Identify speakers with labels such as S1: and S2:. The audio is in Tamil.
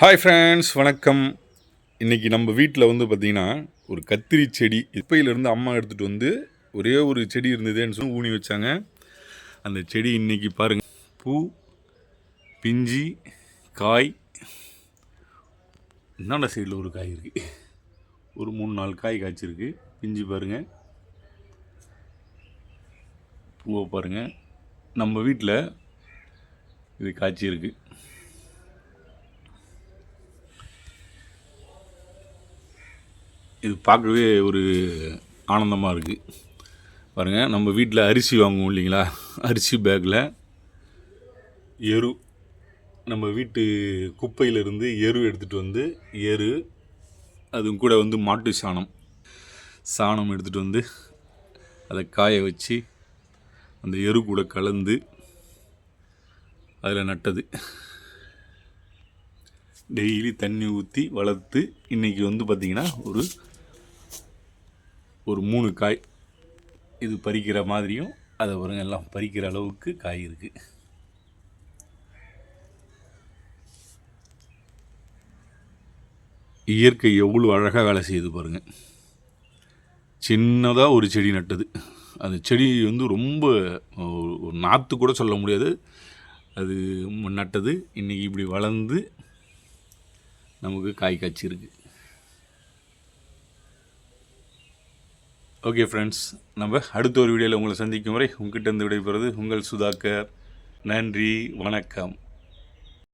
S1: ஹாய் ஃப்ரெண்ட்ஸ் வணக்கம். இன்றைக்கி நம்ம வீட்டில் வந்து பார்த்திங்கன்னா ஒரு கத்திரி செடி இப்பையிலேருந்து அம்மா எடுத்துகிட்டு வந்து ஒரே ஒரு செடி இருந்ததுன்னு சொல்லி ஊனி வச்சாங்க. அந்த செடி இன்றைக்கி பாருங்கள் பூ பிஞ்சி காய். இந்தாண்ட சைடில் ஒரு காய் இருக்குது ஒரு மூணு நாலு காய் காய்ச்சிருக்கு. பிஞ்சு பாருங்கள் பூவை பாருங்கள் நம்ம வீட்டில் இது காய்ச்சி இருக்குது இது பார்க்கவே ஒரு ஆனந்தமாக இருக்குது பாருங்கள் நம்ம வீட்டில் அரிசி வாங்குவோம் இல்லைங்களா? அரிசி பேக்கில் எரு. நம்ம வீட்டு குப்பையிலிருந்து எரு எடுத்துகிட்டு வந்து எரு அதுவும் கூட வந்து மாட்டு சாணம். சாணம் எடுத்துகிட்டு வந்து அதை காய வச்சு அந்த எரு கூட கலந்து அதில் நட்டது. டெய்லி தண்ணி ஊற்றி வளர்த்து இன்றைக்கி வந்து பார்த்திங்கன்னா ஒரு ஒரு மூணு காய். இது பறிக்கிற மாதிரியும் அதை பாருங்க எல்லாம் பறிக்கிற அளவுக்கு காய் இருக்குது இயற்கை எவ்வளோ அழகாக வேலை செய்யுது பாருங்கள் சின்னதாக ஒரு செடி நட்டது. அந்த செடி வந்து ரொம்ப ஒரு- ஒரு நாற்று கூட சொல்ல முடியாது. அது நட்டது. இன்றைக்கி இப்படி வளர்ந்து நமக்கு காய் காய்ச்சிருக்கு. ஓகே ஃப்ரெண்ட்ஸ் நம்ம அடுத்த ஒரு வீடியோவில் உங்களை சந்திக்கும் வரை உங்ககிட்ட இருந்து விடைபெறுவது உங்கள் சுதாகர். நன்றி வணக்கம்.